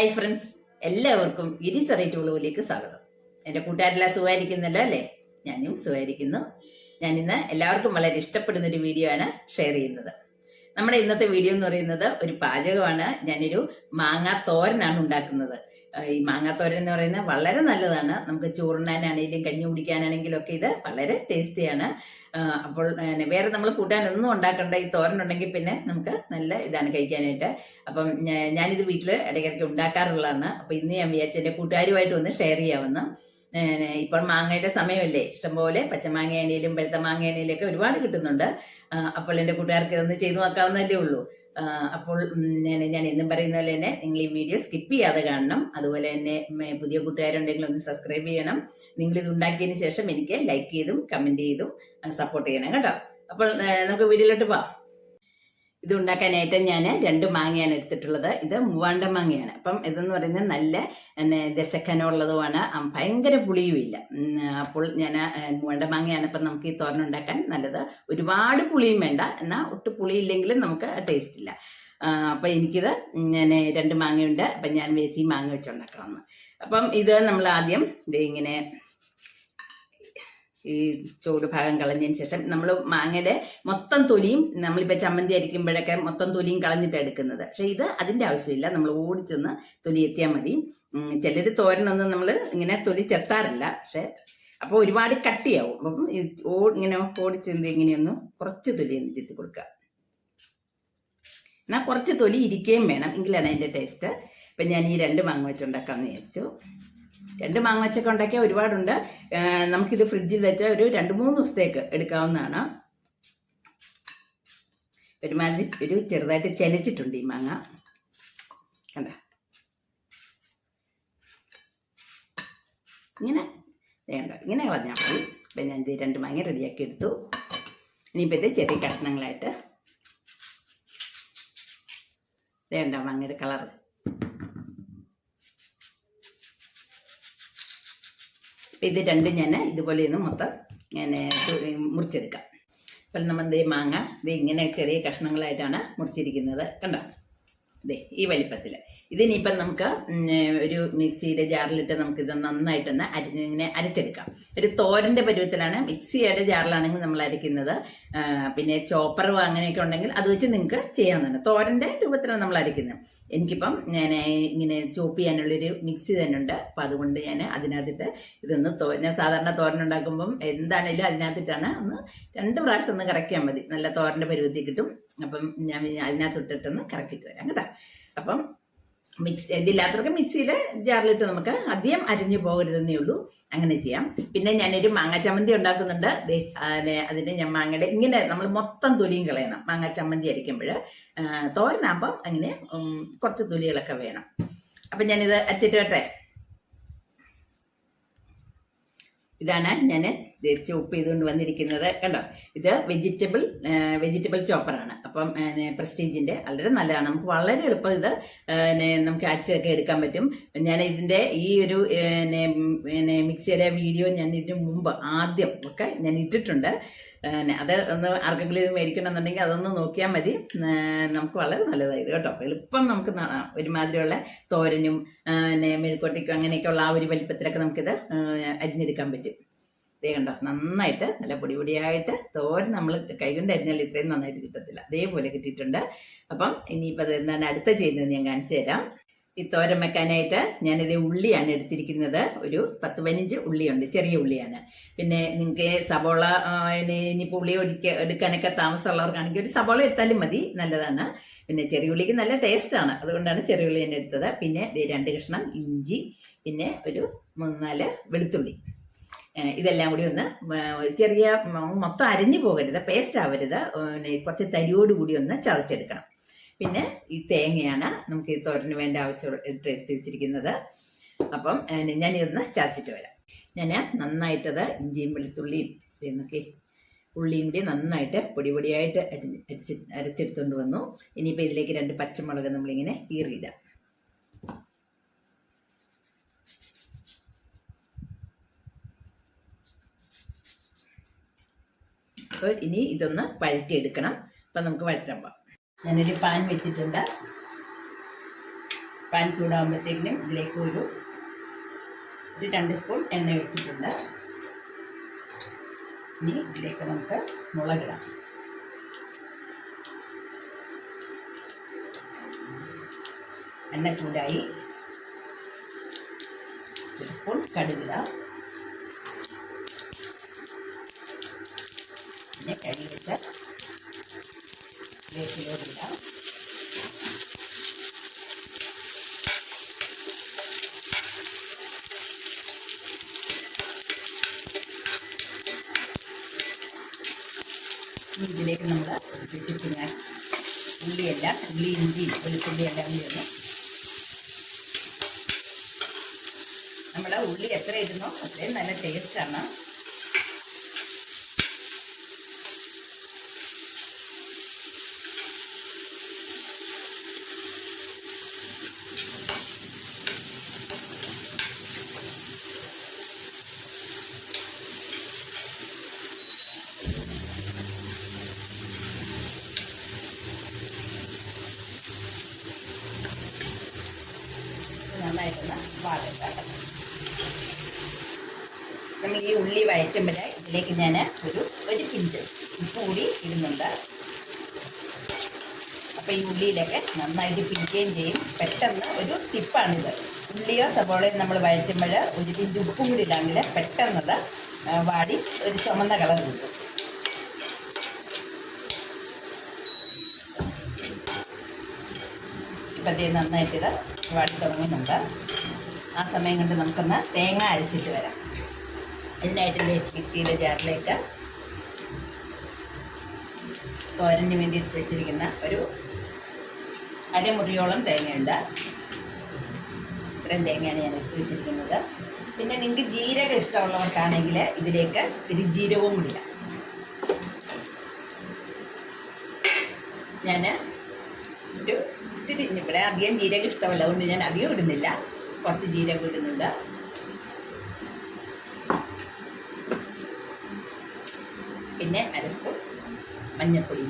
Hi friends എല്ലാവർക്കും ഗിരിസറൈ ടൂളുവിലേക്ക് സ്വാഗതം. എന്റെ കൂട്ടുകാരെല്ലാം സുഖമായിരിക്കുന്നല്ലോ അല്ലേ? ഞാനും സുഖമായിരിക്കുന്നു. ഞാൻ ഇന്ന് എല്ലാവർക്കും വളരെ ഇഷ്ടപ്പെടുന്ന ഒരു വീഡിയോ ആണ് ഷെയർ ചെയ്യുന്നത്. നമ്മുടെ ഇന്നത്തെ വീഡിയോ എന്ന് പറയുന്നത് ഒരു പാചകമാണ്. ഞാനൊരു മാങ്ങാ തോരനാണ് ഉണ്ടാക്കുന്നത്. ഈ മാങ്ങാത്തോരൻ എന്ന് പറയുന്നത് വളരെ നല്ലതാണ്. നമുക്ക് ചോറുണ്ണാനാണെങ്കിലും കഞ്ഞി കുടിക്കാനാണെങ്കിലും ഒക്കെ ഇത് വളരെ ടേസ്റ്റിയാണ് അപ്പോൾ വേറെ നമ്മൾ കൂട്ടാനൊന്നും ഉണ്ടാക്കണ്ട. ഈ തോരൻ ഉണ്ടെങ്കിൽ പിന്നെ നമുക്ക് നല്ല ഇതാണ് കഴിക്കാനായിട്ട്. അപ്പം ഞാനിത് വീട്ടിൽ ഇടയ്ക്കിടയ്ക്ക് ഉണ്ടാക്കാറുള്ളതാണ്. അപ്പം ഇന്ന് ഞാൻ വിചാരിച്ചു എന്റെ കൂട്ടുകാരുമായിട്ട് ഒന്ന് ഷെയർ ചെയ്യാമെന്ന്. ഇപ്പോൾ മാങ്ങയുടെ സമയമല്ലേ. ഇഷ്ടംപോലെ പച്ചമാങ്ങയാണേലും വെളുത്ത പഴുത്ത മാങ്ങ ഒക്കെ ഒരുപാട് കിട്ടുന്നുണ്ട്. അപ്പോൾ എന്റെ കൂട്ടുകാർക്ക് ഇതൊന്ന് ചെയ്തു നോക്കാവുന്നതല്ലേ ഉള്ളൂ. അപ്പോൾ ഞാൻ എന്നും പറയുന്ന പോലെ തന്നെ നിങ്ങൾ ഈ വീഡിയോ സ്കിപ്പ് ചെയ്യാതെ കാണണം. അതുപോലെ തന്നെ പുതിയ കൂട്ടുകാരുണ്ടെങ്കിൽ ഒന്ന് സബ്സ്ക്രൈബ് ചെയ്യണം. നിങ്ങൾ ഇത് ഉണ്ടാക്കിയതിന് ശേഷം എനിക്ക് ലൈക്ക് ചെയ്തും കമന്റ് ചെയ്തും സപ്പോർട്ട് ചെയ്യണം കേട്ടോ. അപ്പോൾ നമുക്ക് വീഡിയോയിലോട്ട് പോവാം. ഇത് ഉണ്ടാക്കാനായിട്ട് ഞാൻ രണ്ട് മാങ്ങയാണ് എടുത്തിട്ടുള്ളത്. ഇത് മൂവാണ്ട മാങ്ങയാണ്. അപ്പം ഇതെന്ന് പറയുന്നത് നല്ല ദശക്കനുള്ളതുമാണ് ഭയങ്കര പുളിയുമില്ല അപ്പോൾ ഞാൻ മൂവാണ്ട മാങ്ങയാണ് ഇപ്പം നമുക്ക് ഈ തോരൻ ഉണ്ടാക്കാൻ നല്ലത്. ഒരുപാട് പുളിയും വേണ്ട. എന്നാൽ ഒട്ടും പുളിയില്ലെങ്കിലും നമുക്ക് ടേസ്റ്റ് ഇല്ല. അപ്പൊ അപ്പം എനിക്കിത് ഞാൻ രണ്ട് മാങ്ങയുണ്ട്. അപ്പം ഞാൻ വേച്ചി മാങ്ങ വെച്ചുണ്ടാക്കാമെന്ന് അപ്പം ഇത് നമ്മൾ ആദ്യം ഇങ്ങനെ ഈ ചൂട് ഭാഗം കളഞ്ഞതിന് ശേഷം നമ്മൾ മാങ്ങയുടെ മൊത്തം തൊലിയും നമ്മളിപ്പോൾ ചമ്മന്തി അരിക്കുമ്പോഴൊക്കെ മൊത്തം തൊലിയും കളഞ്ഞിട്ടാണ് എടുക്കുന്നത്. പക്ഷെ ഇത് അതിന്റെ ആവശ്യമില്ല. നമ്മൾ ഓടിച്ചെന്ന് തൊലി എത്തിയാൽ മതി. ചിലർ തോരനൊന്നും നമ്മൾ ഇങ്ങനെ തൊലി ചെത്താറില്ല. പക്ഷെ അപ്പോൾ ഒരുപാട് കട്ടിയാവും. അപ്പം ഓ- ഇങ്ങനെ ഓടിച്ചെന്ത് ഇങ്ങനെയൊന്ന് കുറച്ച് തൊലി ഒന്ന് ചെത്തി കൊടുക്കുക. എന്നാൽ കുറച്ച് തൊലി ഇരിക്കുകയും വേണം. എങ്കിലാണ് അതിന്റെ ടേസ്റ്റ് അപ്പം ഞാൻ ഈ രണ്ട് മാങ്ങ വെച്ചുണ്ടാക്കാമെന്ന് വിചാരിച്ചു. രണ്ട് മാങ്ങ വെച്ചൊക്കെ ഉണ്ടാക്കിയാൽ ഒരുപാടുണ്ട് നമുക്കിത് ഫ്രിഡ്ജിൽ വെച്ച ഒരു രണ്ട് മൂന്ന് ദിവസത്തേക്ക് എടുക്കാവുന്നതാണ്. ഒരുമാതിരി ഒരു ചെറുതായിട്ട് ചലിച്ചിട്ടുണ്ട് ഈ മാങ്ങ. കണ്ട? ഇങ്ങനെ വേണ്ട ഇങ്ങനെ കളഞ്ഞാൽ മതി. ഇപ്പം ഞാൻ ഇത് രണ്ട് മാങ്ങ റെഡിയാക്കി എടുത്തു. ഇനിയിപ്പോൾ ഇത് ചെറിയ കഷ്ണങ്ങളായിട്ട് വേണ്ട മാങ്ങയുടെ കളർ അപ്പം ഇത് രണ്ടും ഞാൻ ഇതുപോലെ ഒന്ന് മൊത്തം ഞാൻ മുറിച്ചെടുക്കാം. അപ്പം നമ്മൾ ദേ മാങ്ങ. ഇത് ഇങ്ങനെ ചെറിയ കഷ്ണങ്ങളായിട്ടാണ് മുറിച്ചിരിക്കുന്നത്. കണ്ടോ? ദേ ഈ വലിപ്പത്തിൽ ഇതിനിപ്പം നമുക്ക് ഒരു മിക്സിയുടെ ജാറിലിട്ട് നമുക്കിത് നന്നായിട്ടൊന്ന് അരി ഇങ്ങനെ അരച്ചെടുക്കാം. ഒരു തോരന്റെ പരുവത്തിലാണ് മിക്സിയുടെ ജാറിലാണെങ്കിൽ നമ്മൾ അരയ്ക്കുന്നത്. പിന്നെ ചോപ്പറോ അങ്ങനെയൊക്കെ ഉണ്ടെങ്കിൽ അത് വെച്ച് നിങ്ങൾക്ക് ചെയ്യാവുന്നതാണ്. തോരന്റെ രൂപത്തിലാണ് നമ്മൾ അരയ്ക്കുന്നത്. എനിക്കിപ്പം ഞാൻ ഇങ്ങനെ ചോപ്പ് ചെയ്യാനുള്ളൊരു മിക്സി തന്നെ ഉണ്ട്. അപ്പം അതുകൊണ്ട് ഞാൻ അതിനകത്തിട്ട് ഇതൊന്ന് തോ ഞാൻ സാധാരണ തോരൻ ഉണ്ടാക്കുമ്പം എന്താണേലും അതിനകത്തിട്ടാണ് ഒന്ന് രണ്ട് പ്രാവശ്യം ഒന്ന് കറക്കിയാൽ മതി. നല്ല തോരന്റെ പരുവത്തിൽ കിട്ടും. അപ്പം ഞാൻ അതിനകത്തിട്ടിട്ടൊന്ന് കറക്കിയിട്ട് വരാം കേട്ടോ. അപ്പം മിക്സ് ഇതില്ലാത്തവർക്ക് മിക്സിയിൽ ജാറിലിട്ട് നമുക്ക് അധികം അരിഞ്ഞു പോകരുതെന്നേ ഉള്ളൂ. അങ്ങനെ ചെയ്യാം. പിന്നെ ഞാനൊരു മാങ്ങ ചമ്മന്തി ഉണ്ടാക്കുന്നുണ്ട്. അതിന് ഞാൻ മാങ്ങയുടെ ഇങ്ങനെ നമ്മൾ മൊത്തം തൊലിയും കളയണം. മാങ്ങ ചമ്മന്തി അരിക്കുമ്പോൾ. തോരനാകുമ്പം അങ്ങനെ കുറച്ച് തൊലികളൊക്കെ വേണം. അപ്പം ഞാനിത് അരച്ചിട്ട് വട്ടെ ഇതാണ് ഞാൻ ചോപ്പ് ചെയ്തുകൊണ്ട് വന്നിരിക്കുന്നത് കണ്ടോ? ഇത് വെജിറ്റബിൾ വെജിറ്റബിൾ ചോപ്പറാണ് അപ്പം പ്രസ്റ്റീജിന്റെ വളരെ നല്ലതാണ്. നമുക്ക് വളരെ എളുപ്പം ഇത് നമുക്ക് അരച്ചൊക്കെ എടുക്കാൻ പറ്റും. ഞാൻ ഇതിന്റെ ഈ ഒരു മിക്സിയുടെ വീഡിയോ ഞാൻ ഇതിനു മുമ്പ് ആദ്യം ഒക്കെ ഞാൻ ഇട്ടിട്ടുണ്ട്. അത് ഒന്ന് ആർക്കെങ്കിലും ഇത് മേടിക്കണമെന്നുണ്ടെങ്കിൽ അതൊന്ന് നോക്കിയാൽ മതി. നമുക്ക് വളരെ നല്ലതായത് കേട്ടോ. എളുപ്പം നമുക്ക് ഒരുമാതിരിയുള്ള തോരനും പിന്നെ മെഴുക്കോട്ടയ്ക്കും അങ്ങനെയൊക്കെയുള്ള ആ ഒരു വലിപ്പത്തിലൊക്കെ നമുക്കിത് അരിഞ്ഞെടുക്കാൻ പറ്റും. ഇതേ കണ്ടോ? നന്നായിട്ട് നല്ല പൊടി പൊടിയായിട്ട് തോരൻ നമ്മൾ കൈകൊണ്ട് അരിഞ്ഞാൽ ഇത്രയും നന്നായിട്ട് കിട്ടത്തില്ല. അതേപോലെ കിട്ടിയിട്ടുണ്ട്. അപ്പം ഇനിയിപ്പോൾ അത് എന്താണ് അടുത്ത ചെയ്യുന്നത് ഞാൻ കാണിച്ചു തരാം. ഈ തോരൻ വെക്കാനായിട്ട് ഞാനിത് ഉള്ളിയാണ് എടുത്തിരിക്കുന്നത്. ഒരു പത്ത് പതിനഞ്ച് ഉള്ളിയുണ്ട്. ചെറിയ ഉള്ളിയാണ്. പിന്നെ നിങ്ങൾക്ക് സബോള ഇനിയിപ്പോൾ ഉള്ളി ഒടിക്ക എടുക്കാനൊക്കെ താമസമുള്ളവർക്കാണെങ്കിൽ ഒരു സബോള എടുത്താലും മതി. നല്ലതാണ്. പിന്നെ ചെറിയ ഉള്ളിക്ക് നല്ല ടേസ്റ്റാണ് അതുകൊണ്ടാണ് ചെറിയ ഉള്ളി തന്നെ എടുത്തത്. പിന്നെ രണ്ട് കഷ്ണം ഇഞ്ചി പിന്നെ ഒരു മൂന്നാൽ നാല് വെളുത്തുള്ളി. ഇതെല്ലാം കൂടി ഒന്ന് ചെറിയ മൊത്തം അരിഞ്ഞു പോകരുത് പേസ്റ്റ് ആവരുത് കുറച്ച് തരിയോട് കൂടി ഒന്ന് ചതച്ചെടുക്കണം. പിന്നെ ഈ തേങ്ങയാണ് നമുക്ക് ഈ തോരന് വേണ്ട ആവശ്യം ഇട്ട് എടുത്ത് വെച്ചിരിക്കുന്നത്. അപ്പം ഞാൻ ഇതൊന്ന് ചതച്ചിട്ട് വരാം. ഞാൻ നന്നായിട്ടത് ഇഞ്ചിയും വെളുത്തുള്ളിയും എന്നൊക്കെ ഉള്ളിയും കൂടി നന്നായിട്ട് പൊടി പൊടിയായിട്ട് അരച്ചെടുത്തുകൊണ്ട് വന്നു. ഇനിയിപ്പോൾ ഇതിലേക്ക് രണ്ട് പച്ചമുളക് നമ്മളിങ്ങനെ കീറിയിടാം. അപ്പോൾ ഇനി ഇതൊന്ന് വഴറ്റിയെടുക്കണം. അപ്പം നമുക്ക് വഴറ്റാൻ പോകാം ഞാനൊരു പാൻ വെച്ചിട്ടുണ്ട്. പാൻ ചൂടാകുമ്പോഴത്തേക്കിനും ഇതിലേക്ക് ഒരു ഒരു രണ്ട് സ്പൂൺ എണ്ണ വെച്ചിട്ടുണ്ട് ഇനി ഇതിലേക്ക് നമുക്ക് മുളകിടാം. എണ്ണ ചൂടായി. ഒരു സ്പൂൺ കടുകിടാം. പിന്നെ കഴുകിയിട്ട് വേപ്പിലോട്ടിടാം ഇതിലേക്ക് നമ്മൾ വെച്ചിരിക്കുന്ന ഉള്ളിയല്ല ഉള്ളി ഇഞ്ചി വെളുത്തുള്ളി എല്ലാം കൂടി നമ്മൾ ഉള്ളി എത്ര ഇടുന്നോ അത്രയും നല്ല ടേസ്റ്റാണ് നന്നായിട്ടൊന്ന് വാഴത്താക്കാം നമ്മൾ ഈ ഉള്ളി വഴറ്റുമ്പോൾ ഇതിലേക്ക് ഞാൻ ഒരു ഒരു പിഞ്ച് ഉപ്പ് കൂടി ഇടുന്നുണ്ട്. അപ്പോൾ ഈ ഉള്ളിയിലൊക്കെ നന്നായിട്ട് പിടിക്കുകയും ചെയ്യും. പെട്ടെന്ന് ഒരു ടിപ്പാണിത്. ഉള്ളിയോ സവോളയോ നമ്മൾ വഴറ്റുമ്പോൾ ഒരു പിഞ്ച് ഉപ്പും കൂടി ഇടാമെങ്കിൽ പെട്ടെന്നത് വാടി ഒരു ചുമന്ന കളർ കിട്ടും. ഇപ്പം ഇത് നന്നായിട്ട് ഇത് വാടി തുടങ്ങുന്നുണ്ട്. ആ സമയം കൊണ്ട് നമുക്കൊന്ന് തേങ്ങ അരച്ചിട്ട് വരാം. അതിനായിട്ട് മിക്സിയുടെ ജാറിലേക്ക് തോരന് വേണ്ടി വെച്ചിരിക്കുന്ന ഒരു അരമുറിയോളം തേങ്ങയുണ്ട്. ഇത്രയും തേങ്ങയാണ് ഞാൻ എടുത്ത് വെച്ചിരിക്കുന്നത്. പിന്നെ നിങ്ങൾക്ക് ജീരകം ഇഷ്ടമുള്ളവർക്കാണെങ്കിൽ ഇതിലേക്ക് ഇത്തിരി ജീരകവും ഇല്ല ഞാൻ ഒരു ഇത്തിരി ഇവിടെ അധികം ജീരകം ഇഷ്ടമല്ല. അതുകൊണ്ട് ഞാൻ അധികം ഇടുന്നില്ല. കുറച്ച് ജീരകം ഇടുന്നുണ്ട്. പിന്നെ അര സ്പൂൺ മഞ്ഞൾപ്പൊടി.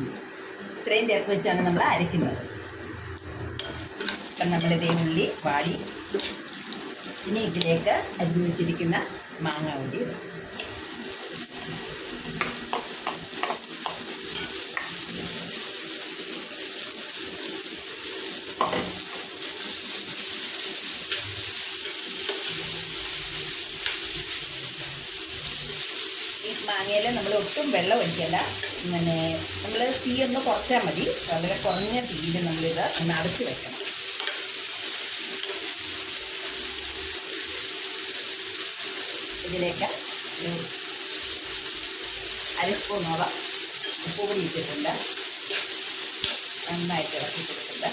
ഇത്രയും ചേർത്ത് വെച്ചാണ് നമ്മൾ അരയ്ക്കുന്നത് അപ്പം നമ്മളിതേ ഉള്ളി വാടി ഇനി ഇതിലേക്ക് അരിഞ്ഞു വെച്ചിരിക്കുന്ന മാങ്ങ കൂടി ഇടും ഈ മാങ്ങയിൽ നമ്മൾ ഒട്ടും വെള്ളം ഒഴിക്കല്ല പിന്നെ നമ്മൾ തീ ഒന്ന് കുറച്ചാൽ മതി. വളരെ കുറഞ്ഞ തീയിൽ നമ്മളിത് ഒന്ന് അടച്ച് വെക്കണം. ഇതിലേക്ക് അര സ്പൂണോളം ഉപ്പ് പൊടി ഇട്ടിട്ടുണ്ട്. നന്നായിട്ട് ഇളക്കി കൊടുത്തിട്ടുണ്ട്.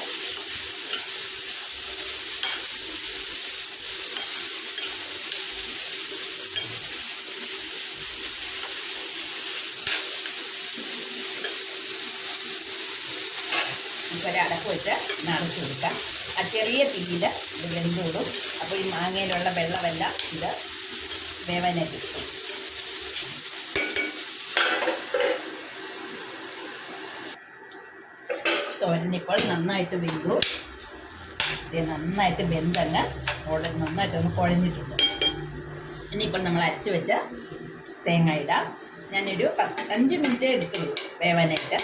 നമുക്കൊരു അടപ്പ് വെച്ച് നടച്ചു കൊടുക്കാം. ആ ചെറിയ തീയിൽ ഇത് വെന്തോടും അപ്പോൾ ഈ മാങ്ങയിലുള്ള വെള്ളമെല്ലാം ഇത് വേവനായിട്ട് കിട്ടും തോരനിപ്പോൾ നന്നായിട്ട് വെന്തു. ഇത് നന്നായിട്ട് വെന്തങ്ങ് ഉട നന്നായിട്ടൊന്ന് കുഴഞ്ഞിട്ടുണ്ട്. ഇനിയിപ്പോൾ നമ്മൾ അരച്ച് വെച്ച തേങ്ങ ഇടാം. ഞാനൊരു പത്ത് അഞ്ച് മിനിറ്റേ എടുത്തുള്ളൂ വേവാനായിട്ട്.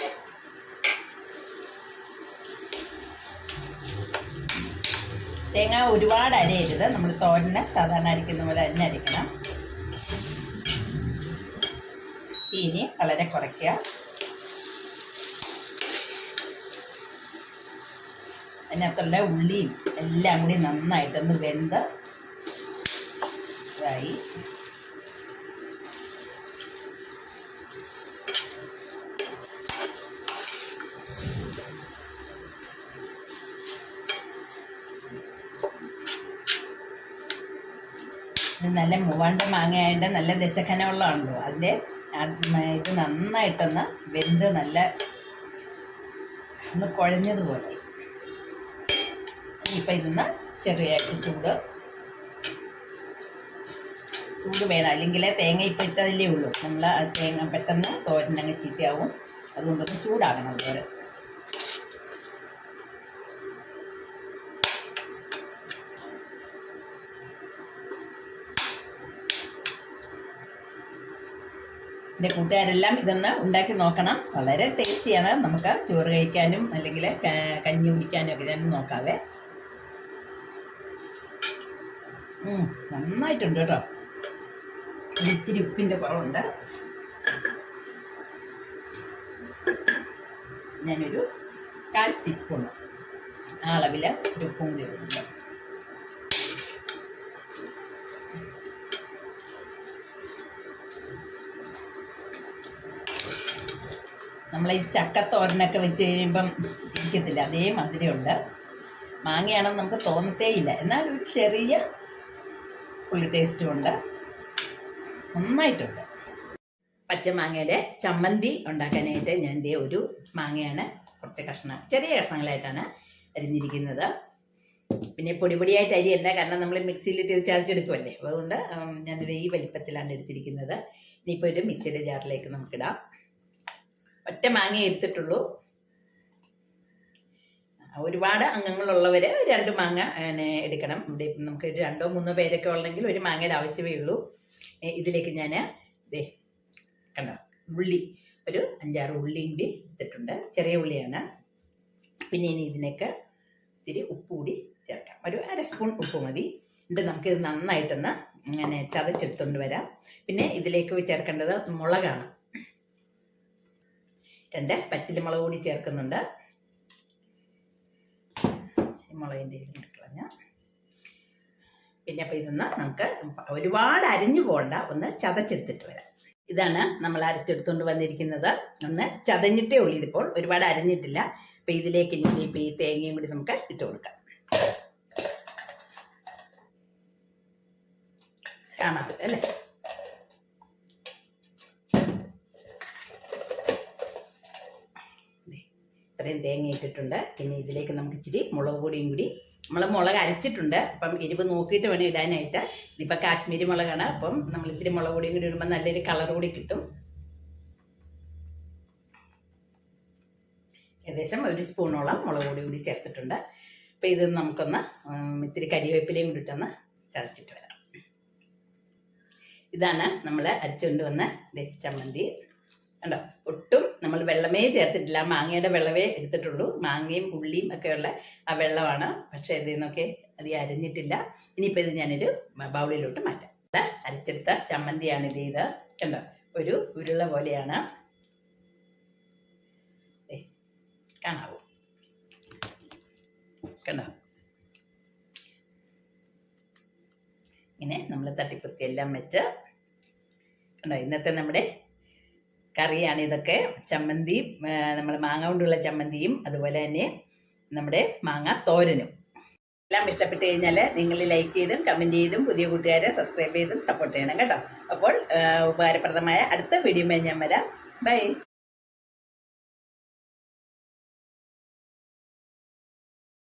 തേങ്ങ ഒരുപാട് അരയരുത്. നമ്മൾ തോരന് സാധാരണ അരിക്കുന്ന പോലെ തന്നെ അരിക്കണം. തീനി വളരെ കുറയ്ക്കുക. അതിനകത്തുള്ള ഉള്ളിയും എല്ലാം കൂടി നന്നായിട്ടൊന്ന് വെന്ത് ഇതായി. നല്ല മൂവാണ്ട മാങ്ങയായിട്ട് നല്ല ദശഖനമുള്ളതാണല്ലോ അതിന്റെ ഇത് നന്നായിട്ടൊന്ന് വെന്ത് നല്ല ഒന്ന് കുഴഞ്ഞതുപോലെ. ഇപ്പം ഇതൊന്ന് ചെറിയായിട്ട് ചൂട്. ചൂട് വേണം. അല്ലെങ്കിൽ തേങ്ങ ഇപ്പം ഇട്ടതല്ലേ ഉള്ളൂ. നമ്മൾ തേങ്ങ പെട്ടെന്ന് തോരനങ്ങ് ചീത്തയാവും. അതുകൊണ്ടൊന്ന് ചൂടാകണം അതുപോലെ. എന്റെ കൂട്ടുകാരെല്ലാം ഇതൊന്ന് ഉണ്ടാക്കി നോക്കണം. വളരെ ടേസ്റ്റിയാണ്. നമുക്ക് ചോറ് കഴിക്കാനും അല്ലെങ്കിൽ കഞ്ഞി കുടിക്കാനും ഒക്കെ ഞാൻ നോക്കാവേ. നന്നായിട്ടുണ്ട് കേട്ടോ. ഇച്ചിരി ഉപ്പിന്റെ കുറവുണ്ട്. ഞാനൊരു കാൽ ടീസ്പൂൺ ആ അളവിൽ ഒരു ഉപ്പും കൂടി ഇടുന്നുണ്ട്. നമ്മൾ ഈ ചക്കത്തോരനൊക്കെ വെച്ച് കഴിയുമ്പം ഇരിക്കത്തില്ല. അതേ മധുരമുണ്ട് മാങ്ങയാണെന്ന് നമുക്ക് തോന്നത്തേയില്ല എന്നാൽ ഒരു ചെറിയ പുളി ടേസ്റ്റും ഉണ്ട്. നന്നായിട്ടുണ്ട്. പച്ചമാങ്ങയുടെ ചമ്മന്തി ഉണ്ടാക്കാനായിട്ട് ഞാൻ ദേ ഒരു മാങ്ങയാണ് കുറച്ച് കഷ്ണം ചെറിയ കഷ്ണങ്ങളായിട്ടാണ് അരിഞ്ഞിരിക്കുന്നത്. പിന്നെ പൊടി പൊടിയായിട്ട് അരിയല്ല കാരണം നമ്മൾ ഇത് ചതച്ചെടുക്കുമല്ലേ അതുകൊണ്ട് ഞാനിത് ഈ വലിപ്പത്തിലാണ് എടുത്തിരിക്കുന്നത്. ഇനിയിപ്പോൾ ഒരു മിക്സിയുടെ ജാറിലേക്ക് നമുക്കിടാം. ഒറ്റ മാങ്ങ എടുത്തിട്ടുള്ളൂ. ഒരുപാട് അംഗങ്ങളുള്ളവർ രണ്ട് മാങ്ങ എടുക്കണം. ഇവിടെ നമുക്ക് രണ്ടോ മൂന്നോ പേരൊക്കെ ഉള്ളെങ്കിൽ ഒരു മാങ്ങയുടെ ആവശ്യമേ ഉള്ളൂ. ഇതിലേക്ക് ഞാൻ ഇതേ കണ്ടോ ഉള്ളി ഒരു അഞ്ചാറ് ഉള്ളിയും കൂടി എടുത്തിട്ടുണ്ട്. ചെറിയ ഉള്ളിയാണ്. പിന്നെ ഇനി ഇതിനൊക്കെ ഇത്തിരി ഉപ്പ് കൂടി ചേർക്കാം. ഒരു അര സ്പൂൺ ഉപ്പ് മതി. എന്നിട്ട് നമുക്കിത് നന്നായിട്ടൊന്ന് ഇങ്ങനെ ചതച്ചെടുത്തുകൊണ്ട് വരാം. പിന്നെ ഇതിലേക്ക് ചേർക്കേണ്ടത് മുളകാണ്. രണ്ട്. പറ്റിലമുളക് കൂടി ചേർക്കുന്നുണ്ട്. മുളകിന്റെ കളഞ്ഞ. പിന്നെ അപ്പോൾ ഇതൊന്ന് നമുക്ക് ഒരുപാട് അരിഞ്ഞു പോകണ്ട ഒന്ന് ചതച്ചെടുത്തിട്ട് വരാം. ഇതാണ് നമ്മൾ അരച്ചെടുത്തുകൊണ്ട് വന്നിരിക്കുന്നത്. ഒന്ന് ചതഞ്ഞിട്ടേ ഉള്ളൂ ഇതിപ്പോൾ. ഒരുപാട് അരഞ്ഞിട്ടില്ല. അപ്പം ഇതിലേക്ക് ഇനി ഇപ്പം ഈ തേങ്ങയും കൂടി നമുക്ക് ഇട്ട് കൊടുക്കാം. കാണാത്തത് അല്ലേ ദേ, ഇത്രയും തേങ്ങ ഇട്ടിട്ടുണ്ട്. പിന്നെ ഇതിലേക്ക് നമുക്ക് ഇച്ചിരി മുളക് പൊടിയും കൂടി. നമ്മൾ മുളക് അരച്ചിട്ടുണ്ട്. അപ്പം എരിവ് നോക്കിയിട്ട് വേണം ഇടാനായിട്ട്. ഇതിപ്പോൾ കാശ്മീരി മുളകാണ്. അപ്പം നമ്മൾ ഇച്ചിരി മുളക് പൊടിയും കൂടി ഇടുമ്പോൾ നല്ലൊരു കളർ കൂടി കിട്ടും. ഏകദേശം ഒരു സ്പൂണോളം മുളക് പൊടി കൂടി ചേർത്തിട്ടുണ്ട്. അപ്പം ഇത് നമുക്കൊന്ന് ഇത്തിരി കരിവേപ്പിലയും കൂടി ഇട്ടൊന്ന് ചതച്ചിട്ട് വരാം. ഇതാണ് നമ്മൾ അരച്ചുകൊണ്ട് വന്ന ചമ്മന്തി. കണ്ടോ? നമ്മൾ വെള്ളമേ ചേർത്തിട്ടില്ല. മാങ്ങയുടെ വെള്ളമേ എടുത്തിട്ടുള്ളൂ. മാങ്ങയും ഉള്ളിയും ഒക്കെയുള്ള ആ വെള്ളമാണ്. പക്ഷേ ഇതിൽ നിന്നൊക്കെ അത് അരിഞ്ഞിട്ടില്ല. ഇനിയിപ്പോൾ ഇത് ഞാനൊരു ബൗളിലോട്ട് മാറ്റാം. അരച്ചെടുത്ത ചമ്മന്തിയാണ് ഇത് ഇത്. കണ്ടോ? ഒരു ഉരുള പോലെയാണ്. കാണാവൂ? കണ്ടോ? ഇങ്ങനെ നമ്മൾ തട്ടിപ്പൊത്തി എല്ലാം വെച്ച് കണ്ടോ? ഇന്നത്തെ നമ്മുടെ കറിയാണ് ഇതൊക്കെ. ചമ്മന്തി നമ്മൾ മാങ്ങ കൊണ്ടുള്ള ചമ്മന്തിയും അതുപോലെ തന്നെ നമ്മുടെ മാങ്ങ തോരനും. എല്ലാം ഇഷ്ടപ്പെട്ട് കഴിഞ്ഞാൽ നിങ്ങൾ ലൈക്ക് ചെയ്തും കമന്റ് ചെയ്തും പുതിയ കൂട്ടുകാരെ സബ്സ്ക്രൈബ് ചെയ്തും സപ്പോർട്ട് ചെയ്യണം കേട്ടോ. അപ്പോൾ ഉപകാരപ്രദമായ അടുത്ത വീഡിയോ ഞാൻ വരാം. ബൈ